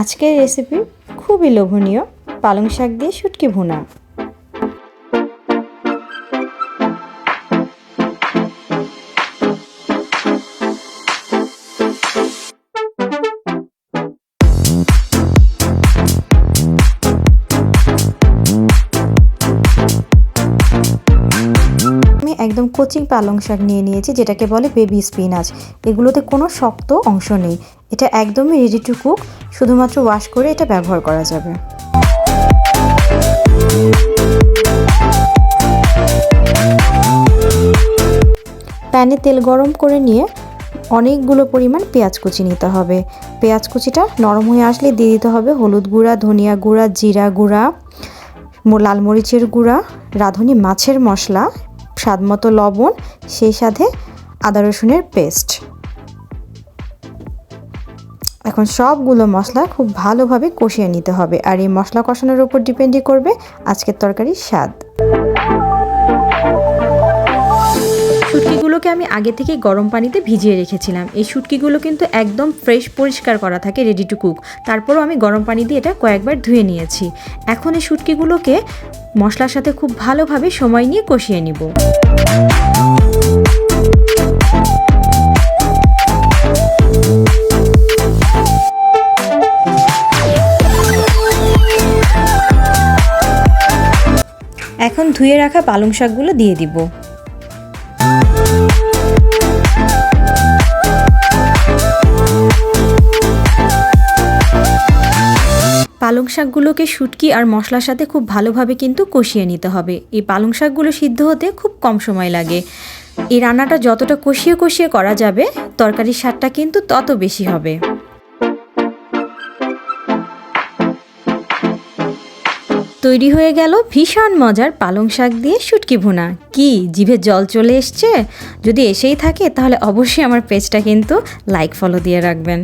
আজকের রেসিপি খুবই লোভনীয়। পালং শাক দিয়ে শুটকি ভুনা। একদম কচি পালং শাক নিয়ে নিয়েছি, যেটাকে বলে বেবি স্পিনাচ এগুলোতে কোনো শক্ত অংশ নেই। এটা একদমই রেডি টু কুক শুধুমাত্র ওয়াশ করে এটা ব্যবহার করা যাবে। প্যানে তেল গরম করে নিয়ে অনেকগুলো পরিমাণ পেঁয়াজ কুচি নিতে হবে। পেঁয়াজ কুচিটা নরম হয়ে আসলে দিয়ে দিতে হবে হলুদ গুঁড়া, ধনিয়া গুঁড়া, জিরা গুঁড়া, লাল মরিচের গুঁড়া, রাঁধুনি মাছের মশলা স্বাদমতো লবণ, সেই সাথে আদা রসুনের পেস্ট এখন সবগুলো মশলা খুব ভালোভাবে কষিয়ে নিতে হবে আর এই মশলা কষানোর উপর ডিপেন্ডই করবে আজকের তরকারির স্বাদ। শুটকিগুলোকে আমি আগে থেকে গরম পানিতে ভিজিয়ে রেখেছিলাম। এই শুটকিগুলো কিন্তু একদম ফ্রেশ, পরিষ্কার করা থাকে রেডি টু কুক তারপরও আমি গরম পানি দিয়ে এটা কয়েকবার ধুয়ে নিয়েছি। এখন এই শুটকিগুলোকে মশলার সাথে খুব ভালোভাবে সময় নিয়ে কষিয়ে নিব। এখন ধুয়ে রাখা পালং শাকগুলো দিয়ে দিব। পালং শাকগুলোকে শুটকি আর মশলার সাথে খুব ভালোভাবে কিন্তু কষিয়ে নিতে হবে। এই পালং শাকগুলো সিদ্ধ হতে খুব কম সময় লাগে। এই রান্নাটা যতটা কষিয়ে কষিয়ে করা যাবে, তরকারির স্বাদটা কিন্তু তত বেশি হবে। তৈরি হয়ে গেল ভীষণ মজার পালং শাক দিয়ে শুটকি ভুনা। কি, জিভে জল চলে এসছে? যদি এসেই থাকে, তাহলে অবশ্যই আমার পেজটা কিন্তু লাইক ফলো দিয়ে রাখবেন।